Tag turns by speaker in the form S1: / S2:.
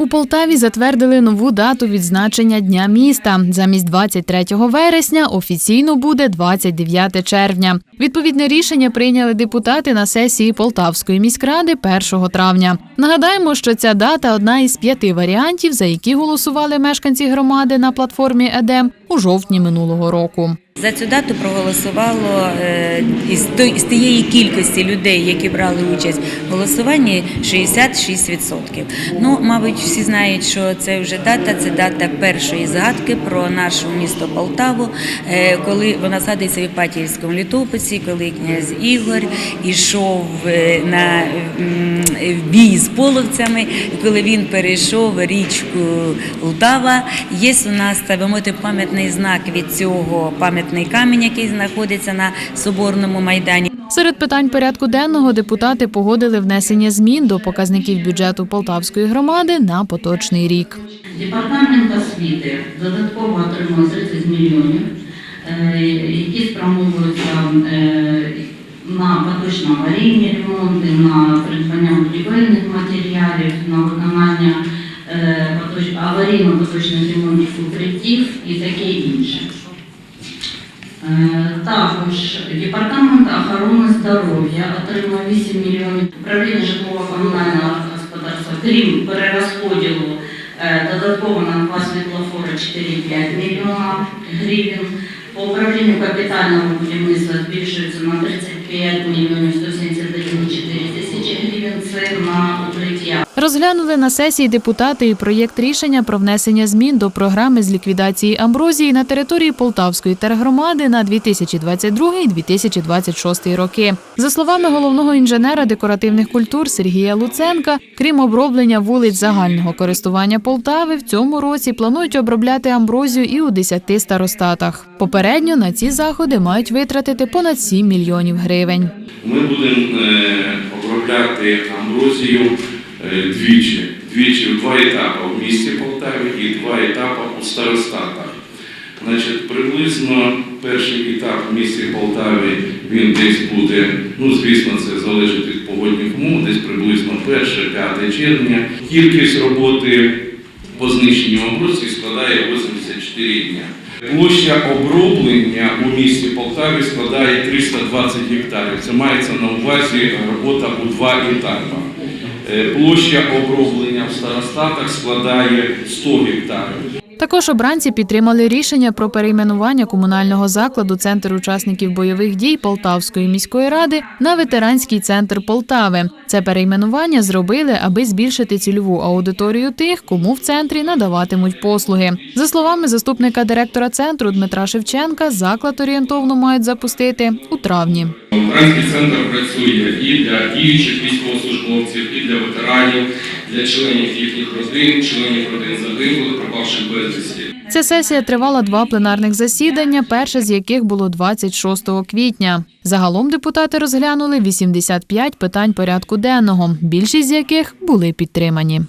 S1: У Полтаві затвердили нову дату відзначення Дня міста. Замість 23 вересня офіційно буде 29 червня. Відповідне рішення прийняли депутати на сесії Полтавської міськради 1 травня. Нагадаємо, що ця дата одна із п'яти варіантів, за які голосували мешканці громади на платформі ЕДЕМ у жовтні минулого року.
S2: За цю дату проголосувало е, з тієї кількості людей, які брали участь в голосуванні, 66%. Ну, мабуть, всі знають, що це вже дата, це дата першої згадки про наше місто Полтаву, е, коли вона згадується в Іпатіївському літописі, коли князь Ігор ішов е, на бій з половцями, коли він перейшов річку Лтава. Є у нас так би мовити пам'ятний знак від цього пам'ятний камінь, який знаходиться на соборному майдані.
S1: Серед питань порядку денного депутати погодили внесення змін до показників бюджету Полтавської громади на поточний рік.
S3: Департамент освіти додатково отримує 30 мільйонів, е, які спрямовуються е, на поточно аварійні ремонти, на придбання будівельних матеріалів, на виконання е, поточ- аварійно-поточних ремонтів укриттів і таке інше. Е, Також департамент охорони здоров'я отримує 8 мільйонів управління житлово-комунального господарства, крім перерозподілу е, додатково на два світлофори 4,5 мільйона гривень. По управлінню капітального будівництва збільшується на 35 мільйонів
S1: Розглянули на сесії депутати і проєкт рішення про внесення змін до програми з ліквідації амброзії на території Полтавської тергромади на 2022-2026 роки. За словами головного інженера декоративних культур Сергія Луценка, крім оброблення вулиць загального користування Полтави, в цьому році планують обробляти амброзію і у 10 старостатах. Попередньо на ці заходи мають витратити понад 7 мільйонів гривень.
S4: Ми будемо е, обробляти амброзію двічі. Двічі в два етапи в місті Полтаві і два етапи у старостатах. Значить, приблизно перший етап в місті Полтаві він десь буде, ну звісно, це залежить від погодних умов, десь приблизно 1-5 червня. Кількість роботи по знищенню амброзії складає 84 дня. Площа оброблення у місті Полтаві складає 320 гектарів. Це мається на увазі робота у два етапи. Е, Площа оброблення в старостатах складає 100 гектарів.
S1: Також обранці підтримали рішення про перейменування комунального закладу Центр учасників бойових дій Полтавської міської ради на ветеранський центр Полтави. Це перейменування зробили, аби збільшити цільову аудиторію тих, кому в центрі надаватимуть послуги. За словами заступника директора центру Дмитра Шевченка, заклад орієнтовно мають запустити у травні.
S5: Ветеранський центр працює і для діючих військовослужбовців, і для ветеранів, для членів їхніх родин, членів родин загиблих, пропавших безвісті.
S1: Ця сесія тривала два пленарних засідання, перше з яких було 26 квітня. Загалом депутати розглянули 85 питань порядку денного, більшість з яких були підтримані.